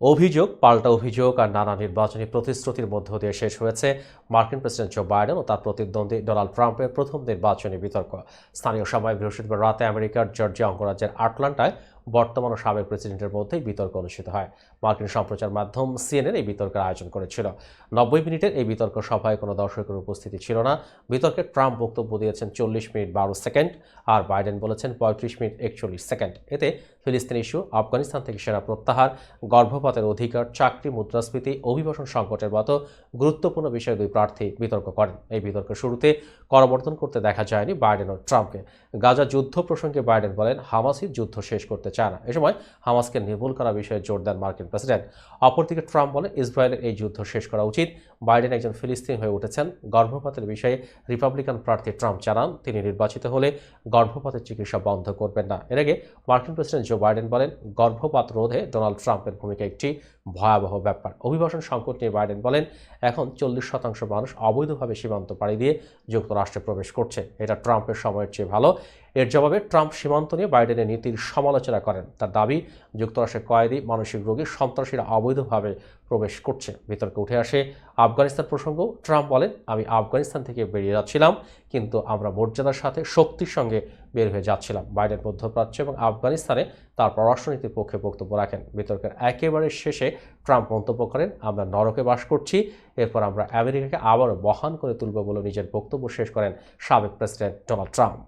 অভিযোগ, পাল্টা অভিযোগ আর নানা নির্বাচনী প্রতিশ্রুতির মধ্য দিয়ে শেষ হয়েছে মার্কিন প্রেসিডেন্ট জো বাইডেন ও তার প্রতিদ্বন্দ্বী ডোনাল্ড ট্রাম্পের প্রথম নির্বাচনী বিতর্ক। স্থানীয় সময় বৃহস্পতিবার রাতে আমেরিকার জর্জিয়া অঙ্গরাজ্যের আটলান্টায় বর্তমান ও সাবেক প্রেসিডেন্টের মধ্যেই বিতর্ক অনুষ্ঠিত হয়। মার্কিন সম্প্রচার মাধ্যম সিএনএন এই বিতর্কের আয়োজন করেছিল। নব্বই মিনিটের এই বিতর্ক সভায় কোনো দর্শকের উপস্থিতি ছিল না। বিতর্কে ট্রাম্প বক্তব্য দিয়েছেন চল্লিশ মিনিট বারো সেকেন্ড আর বাইডেন বলেছেন পঁয়ত্রিশ মিনিট একচল্লিশ সেকেন্ড। এতে ফিলিস্তিন ইস্যু, আফগানিস্তান থেকে সেনা প্রত্যাহার, গর্ভপাতের অধিকার, চাকরি, মুদ্রাস্ফীতি, অভিবাসন সংকটের মতো গুরুত্বপূর্ণ বিষয়ে দুই প্রার্থী বিতর্ক করেন। এই বিতর্কের শুরুতে করমর্দন করতে দেখা যায়নি বাইডেন ও ট্রাম্পকে। গাজা যুদ্ধ প্রসঙ্গে বাইডেন বলেন, হামাসই যুদ্ধ শেষ করতে না এ সময় হামাসকে নির্মূল করা বিষয়ে জোর দেন মার্কিন প্রেসিডেন্ট। অপরদিকে ট্রাম্প বলে ইসরায়েলের এই যুদ্ধ শেষ করা উচিত। বাইডেন একজন ফিলিস্তিন হয়ে উঠেছেন। গর্ভপাতের বিষয়ে রিপাবলিকান প্রার্থী ট্রাম্প জানান, তিনি নির্বাচিত হলে গর্ভপাতের চিকিৎসা বন্ধ করবেন না। এর আগে মার্কিন প্রেসিডেন্ট জো বাইডেন বলেন, গর্ভপাত রোধে ডোনাল্ড ট্রাম্পের ভূমিকা একটি ভয়াবহ ব্যাপার। অভিবাসন সংকট নিয়ে বাইডেন বলেন, এখন চল্লিশ শতাংশ মানুষ অবৈধভাবে সীমান্ত পাড়ি দিয়ে যুক্তরাষ্ট্রে প্রবেশ করছে। এটা ট্রাম্পের সময়ের চেয়ে ভালো। এর জবাবে ট্রাম্প সীমান্ত নিয়ে বাইডেনের নীতির সমালোচনা করেন। তার দাবি যুক্তরাষ্ট্রের কয়েদি, মানসিক রোগী, সন্ত্রাসীরা অবৈধভাবে প্রবেশ করছে। বিতর্কে উঠে আসে আফগানিস্তান প্রসঙ্গ। ট্রাম্প বলেন, আমি আফগানিস্তান থেকে বেরিয়ে যাচ্ছিলাম, কিন্তু আমরা মর্যাদার সাথে শক্তির সঙ্গে বের হয়ে যাচ্ছিলাম। বাইডেন মধ্যপ্রাচ্য এবং আফগানিস্তানে তার পররাষ্ট্রনীতির পক্ষে বক্তব্য রাখেন। বিতর্কের একেবারে শেষে ট্রাম্প মন্তব্য করেন, আমরা নরকে বাস করছি, এরপর আমরা আমেরিকাকে আবারও বহান করে তুলব বলে নিজের বক্তব্য শেষ করেন সাবেক প্রেসিডেন্ট ডোনাল্ড ট্রাম্প।